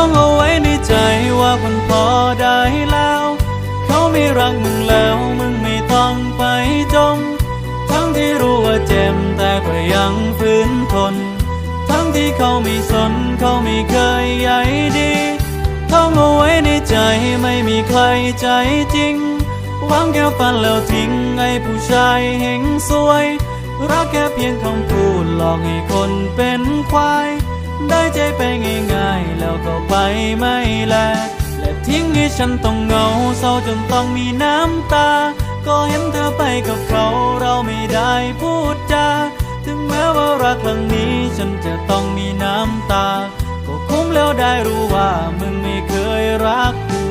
องเอาไว้ในใจว่าคนพอได้แล้ว เขาไม่รักมึงแล้วมึงไม่ต้องไปจม ทั้งที่รู้ว่าเจ็บแต่ก็ยังฝืนทน ทั้งที่เขาไม่สนเขาไม่เคยใยดีท่องเอาไว้ในใจไม่มีใครใจจริงหวังแค่ฝันแล้วทิ้งให้ผู้ชายเฮงสวย รักแค่เพียงคำพูดหลอกให้คนเป็นควาย ได้ใจไปง่าย แล้วก็ไปไม่แล และทิ้งให้ฉันต้องเหงาเศร้าจนต้องมีน้ำตา ก็เห็นเธอไปกับเขาเราไม่ได้พูดจา ถึงแม้ว่ารักครั้งนี้ฉันจะต้องมีน้ำตา ก็คุ้มแล้วได้รู้ว่ามึงไม่เคยรักกู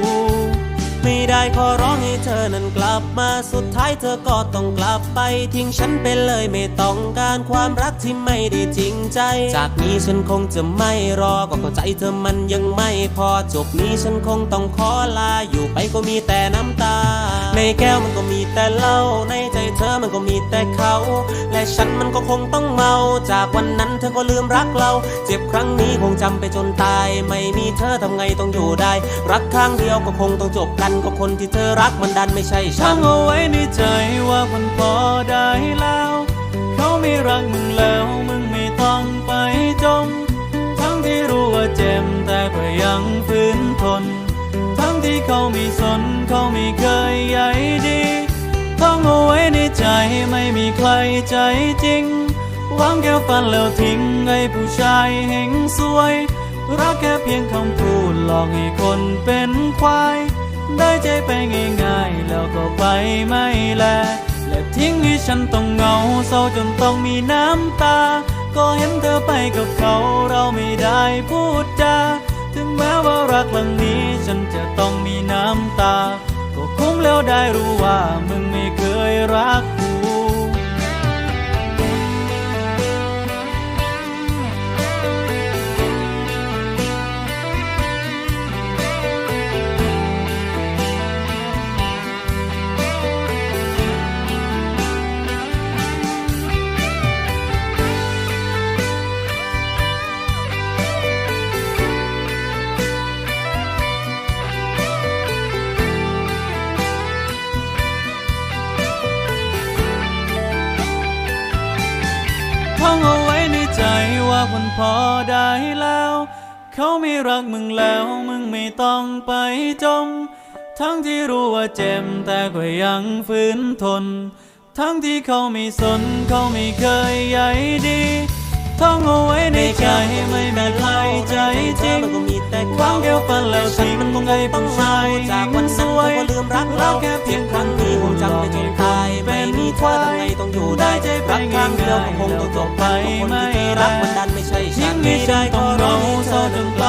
ไม่ได้ขอร้องให้เธอนั้นกลับ มาสุดท้ายเธอก็ต้องกลับไป ทิ้งฉันไปเลยไม่ต้องการความรักที่ไม่ได้จริงใจ จากนี้ฉันคงจะไม่รอก็เข้าใจเธอมันยังไม่พอจบนี้ฉันคงต้องขอลาอยู่ไปก็มีแต่น้ำตา ในแก้วมันก็มีแต่เหล้าในใจเธอมันก็มีแต่เขา และฉันมันก็คงต้องเมา จากวันนั้นเธอก็ลืมรักเรา เจ็บครั้งนี้คงจำไปจนตาย ไม่มีเธอทำไงต้องอยู่ได้ รักครั้งเดียวก็คงต้องจบกันก็คนที่เธอรักมันดันไม่ใช่ฉันเอาไว้ในใจว่ามันพอได้แล้ว เขาไม่รักมึงแล้วมึงไม่ต้องไปจม ทั้งที่รู้ว่าเจ็บแต่ก็ยังฝืนทน ทั้งที่เขาไม่สนเขาไม่เคยใยดีท่องเอาไว้ในใจไม่มีใครใจจริงหวังแค่ฝันแล้วทิ้งให้ผู้ชายเฮงสวย รักแค่เพียงคำพูดหลอกให้คนเป็นควาย ได้ใจไปง่ายๆ แล้วก็ไปไม่แล และทิ้งให้ฉันต้องเหงาเศร้าจนต้องมีน้ำตา ก็เห็นเธอไปกับเขาเราไม่ได้พูดจา ถึงแม้ว่ารักครั้งนี้ฉันจะต้องมีน้ำตา ก็คุ้มแล้วได้รู้ว่ามึงไม่เคยรัก ท่องเอาไว้ในใจว่าคนพอได้แล้ว เขาไม่รักมึงแล้ว มึงไม่ต้องไปจม ทั้งที่รู้ว่าเจ็บแต่ก็ยังฝืนทน ทั้งที่เขาไม่สนเขาไม่เคยใยดีท่องเอาไว้ในใจไม่มีใครใจจริงมันก็มีแต่หวังแค่ฝันแล้วฉันทิ้งมันคงให้ต้อผู้งชาเมายจากวันนั้นเธอก็ลืมรักเราแค่เพียงคครั้รั้งงนี้นี้ค ครั้งเดียวก็คงต้องจบไปก็คนที่เธอรักมันดันไม่ใช่ฉัทิ้นงให้ฉันต้องเหงาเศร้าจนต้องมีน้